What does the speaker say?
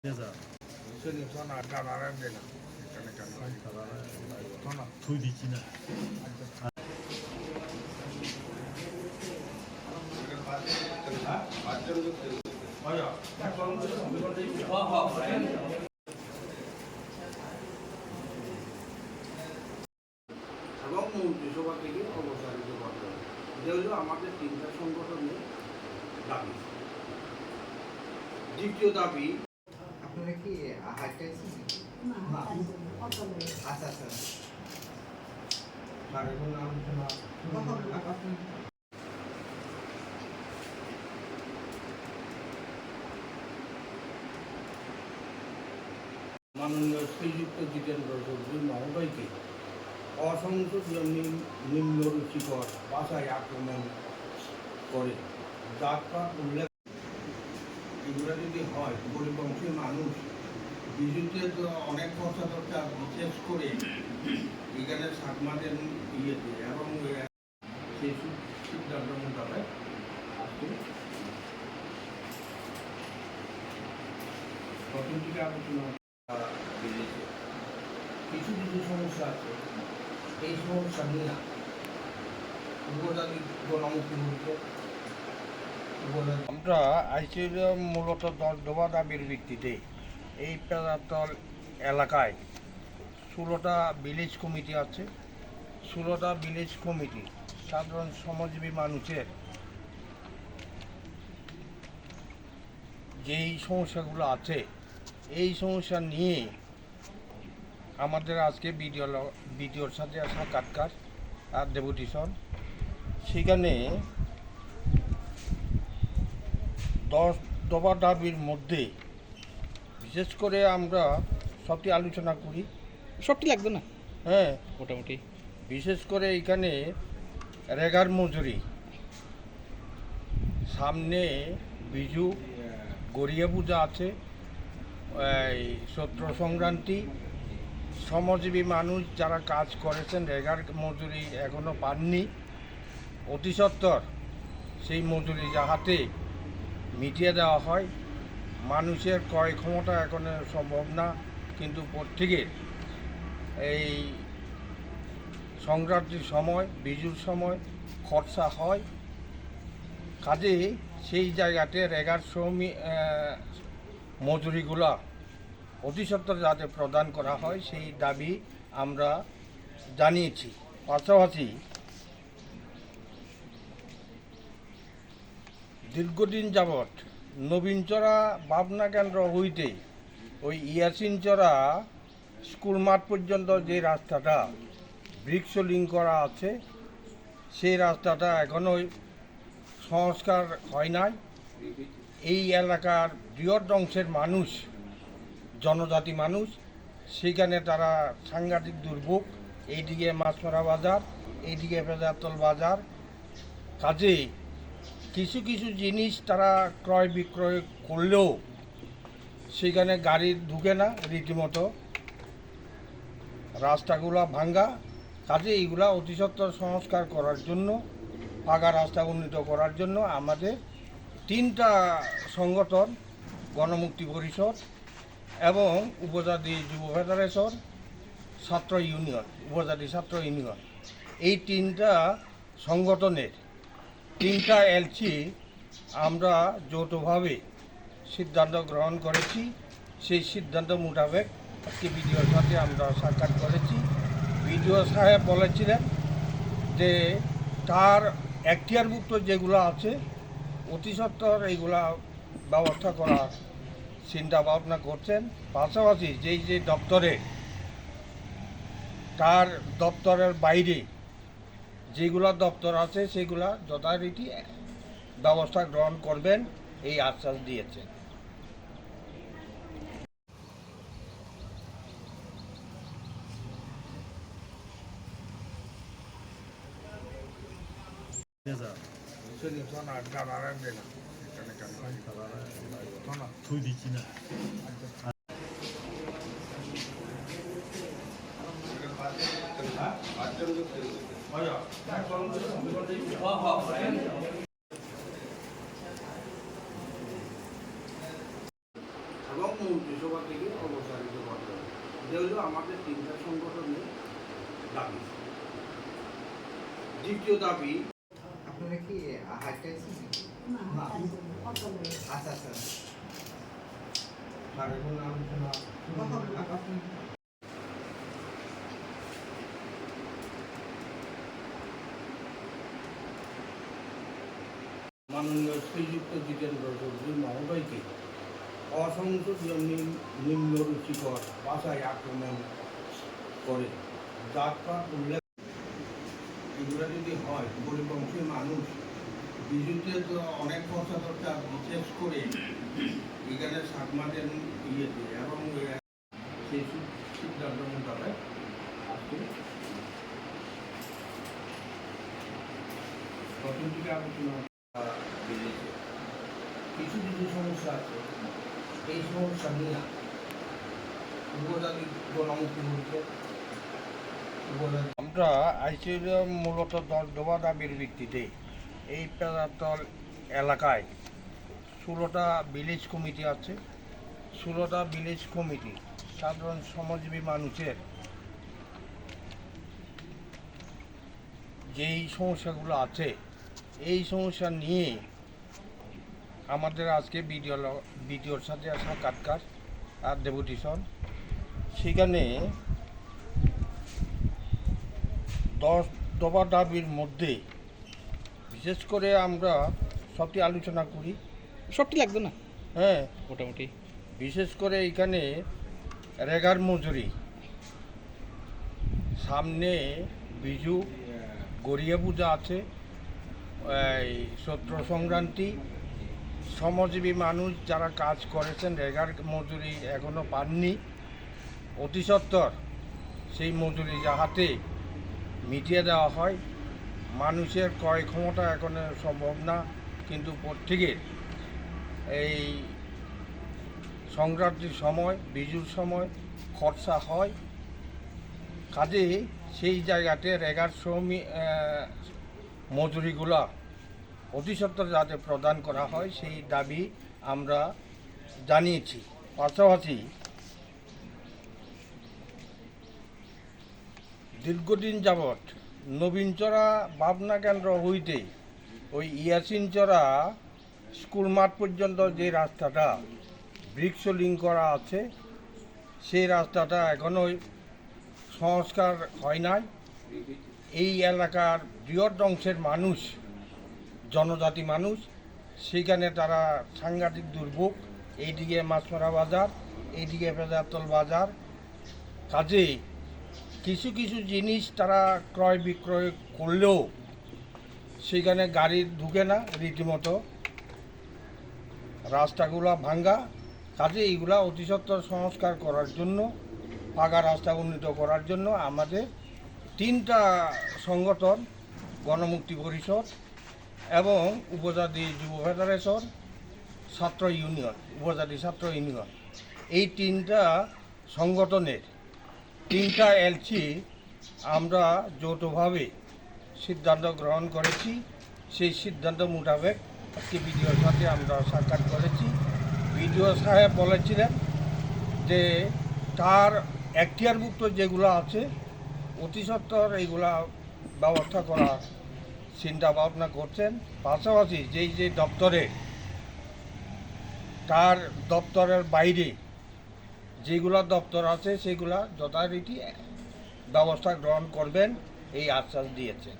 এবং মন্ত্রিসভা থেকে অবসারিত করা এটা হলো আমাদের তিনটা সংগঠনের দাবি দ্বিতীয় দাবি আপনারা কি হাইটে আছেন আচ্ছা আচ্ছা। কোনো আলোচনা মাননীয় শ্রীযুক্ত জিতেন্দ্র চৌধুরী মহোদয়কে অসংসদীয় নিম- নিম্নরুচিকর ভাষায় আক্রমণ করে। জাতপাত উল্লেখ এগুলো যদি হয় গরিবংশী মানুষ বিদ্যুতের অনেক কথা দরকার, বিশেষ করে এখানে সাকমাদের ইয়েতে এবং সেই সিদ্ধান্ত প্রথম থেকে আলোচনা কিছু কিছু সমস্যা আছে। এই সমস্যা নিয়ে উপজাতি গণমুক্তি হচ্ছে। আমরা আইসির মূলত দফা দাবির ভিত্তিতে এই পেদাতল এলাকায় ষোলোটা ভিলেজ কমিটি আছে। ষোলোটা ভিলেজ কমিটি সাধারণ সমাজজীবী মানুষের যেই সমস্যাগুলো আছে, এই সমস্যা নিয়ে আমাদের আজকে বিডিও বিডিওর সাথে সাক্ষাৎকার আর ডেপুটেশন। সেখানে দশ দফা দাবির মধ্যে বিশেষ করে আমরা সবটি আলোচনা করি। সবটি লাগবে না? হ্যাঁ। মোটামুটি। বিশেষ করে এখানে রেগার মজুরি। সামনে বিজু গড়িয়া পূজা আছে এই সত্র সংক্রান্তি। শ্রমজীবী মানুষ যারা কাজ করেছেন রেগার মজুরি এখনও পাননি। অতি সত্বর সেই মজুরি যাহাতে মিটিয়ে দেওয়া হয়। মানুষের ক্রয় ক্ষমতা এখনও সম্ভব না, কিন্তু প্রত্যেকের এই সংক্রান্তির সময়, বিজুর সময় খরচা হয়। কাজে সেই জায়গাতে রেগার শ্রমিক মজুরিগুলা অতি সত্বর যাতে প্রদান করা হয়, সেই দাবি আমরা জানিয়েছি। পাশাপাশি দীর্ঘদিন যাবৎ নবীনচরা ভাবনা কেন্দ্র হইতে ওই ইয়াসিনচরা স্কুল মাঠ পর্যন্ত যে রাস্তাটা বৃক্ষ লিঙ্ক করা আছে, সেই রাস্তাটা এখনও সংস্কার হয় নাই। এই এলাকার বৃহৎ অংশের মানুষ, জনজাতি মানুষ, সেখানে তারা সাংঘাতিক দুর্ভোগ। এইদিকে মাছমরা বাজার, এইদিকে ফেজাতল বাজার। কাজে কিছু কিছু জিনিস তারা ক্রয় বিক্রয় করলেও সেখানে গাড়ি ঢুকে না রীতিমতো। রাস্তাগুলো ভাঙ্গা। কাজে এইগুলা অতিসত্বর সংস্কার করার জন্য, পাকা রাস্তা উন্নীত করার জন্য আমাদের তিনটা সংগঠন, গণমুক্তি পরিষদ এবং উপজাতি যুব ফেডারেশন, ছাত্র ইউনিয়ন, উপজাতি ছাত্র ইউনিয়ন। এই তিনটা সংগঠনের তিনটা এলসি আমরা যৌথভাবে সিদ্ধান্ত গ্রহণ করেছি। সেই সিদ্ধান্ত মোতাবেক আজকে বিডিওর সাথে আমরা সাক্ষাৎ করেছি। বিডিও সাহেব বলেছিলেন যে, তার এখতিয়ারভুক্ত যেগুলো আছে, অতি সত্বর এইগুলা ব্যবস্থা করার চিন্তা ভাবনা করছেন। পাশাপাশি যেই যে দপ্তরে, তার দপ্তরের বাইরে যেগুলা দপ্তর আছে সেগুলা যথারীতি ব্যবস্থা গ্রহণ করবেন এই আশ্বাস দিয়েছেন এবং মন্ত্রিসভা থেকে অবসারিত করা যাবে এটা আমাদের তিনটা সংগঠনের দাবি। দ্বিতীয় দাবি আপনারা কি হাইটাইছেন আচ্ছা আচ্ছা। মাননীয় শ্রীযুক্ত জিতেন্দ্র চৌধুরী মহোদয়কে নিম- নিম্ন রুচিকর আক্রমণ করে। জাতপাত উল্লেখ এগুলো যদি হয় গরিবংশী মানুষ। বিদ্যুতের অনেক কথা বিশেষ করে এখানে সাগমাদের ইয়েতে এবং সেই সিদ্ধান্ত মোতাবেক আলোচনা করা বেরিয়েছে কিছু কিছু এই সমস্যা আমরা আইসিএম মূলত দফা দাবির ভিত্তিতে এই পেরাতল এলাকায় ষোলোটা ভিলেজ কমিটি আছে। ষোলোটা ভিলেজ কমিটি সাধারণ সমাজজীবী মানুষের যেই সমস্যাগুলো আছে, এই সমস্যা নিয়ে আমাদের আজকে বিডিও বিডিওর সাথে সাক্ষাৎকার আর ডেপুটেশন সেখানে দশ দফা দাবির মধ্যে বিশেষ করে আমরা সবটি আলোচনা করি। সবটি লাগবে না? হ্যাঁ। মোটামুটি। বিশেষ করে এখানে রেগার মজুরি। সামনে বিজু গড়িয়া পূজা আছে এই সত্র সংক্রান্তি শ্রমজীবী মানুষ যারা কাজ করেছেন, রেগার মজুরি এখনও পাননি। অতি সত্বর সেই মজুরি যাহাতে মিটিয়ে দেওয়া হয়, মানুষের ক্রয় ক্ষমতা এখনও সম্ভব না, কিন্তু প্রত্যেকের এই সংক্রান্তির সময়, বিজুর সময় খরচা হয়। কাজে সেই জায়গাতে রেগার শ্রমিক মজুরিগুলা অতি যাতে প্রদান করা হয়, সেই দাবি আমরা জানিয়েছি। পাশাপাশি দীর্ঘদিন যাবৎ নবীনচরা ভাবনা কেন্দ্র হইতে ওই ইয়াসিনচরা স্কুল মাঠ পর্যন্ত যে রাস্তাটা বৃক্ষ লিঙ্ক করা আছে, সেই রাস্তাটা এখনও সংস্কার হয় নাই। এই এলাকার বৃহৎ অংশের মানুষ জনজাতি মানুষ সেখানে তারা সাংঘাতিক দুর্ভোগ। এইদিকে মাছমারা বাজার, এইদিকে ফেজাতল বাজার। কাজে কিছু কিছু জিনিস তারা ক্রয় বিক্রয় করলেও সেখানে গাড়ি ঢুকে না রীতিমতো। রাস্তাগুলো ভাঙ্গা। কাজে এইগুলা অতিসত্বর সংস্কার করার জন্য, পাকা রাস্তা উন্নীত করার জন্য আমাদের তিনটা সংগঠন, গণমুক্তি পরিষদ এবং উপজাতি যুব ফেডারেশন ছাত্র ইউনিয়ন, উপজাতি ছাত্র ইউনিয়ন। এই তিনটা সংগঠনের, তিনটা এলসি আমরা যৌথভাবে সিদ্ধান্ত গ্রহণ করেছি। সেই সিদ্ধান্ত মোতাবেক আজকে বিডিওর সাথে আমরা সাক্ষাৎ করেছি। বিডিও সাহেব বলেছিলেন যে, তার এখতিয়ারভুক্ত যেগুলো আছে, অতি সত্বর এইগুলা ব্যবস্থা করার চিন্তা ভাবনা করছেন। পাশাপাশি যেই যে দপ্তরে, তার দপ্তরের বাইরে যেগুলো দপ্তর আছে, সেগুলা যথারীতি ব্যবস্থা গ্রহণ করবেন, এই আশ্বাস দিয়েছেন।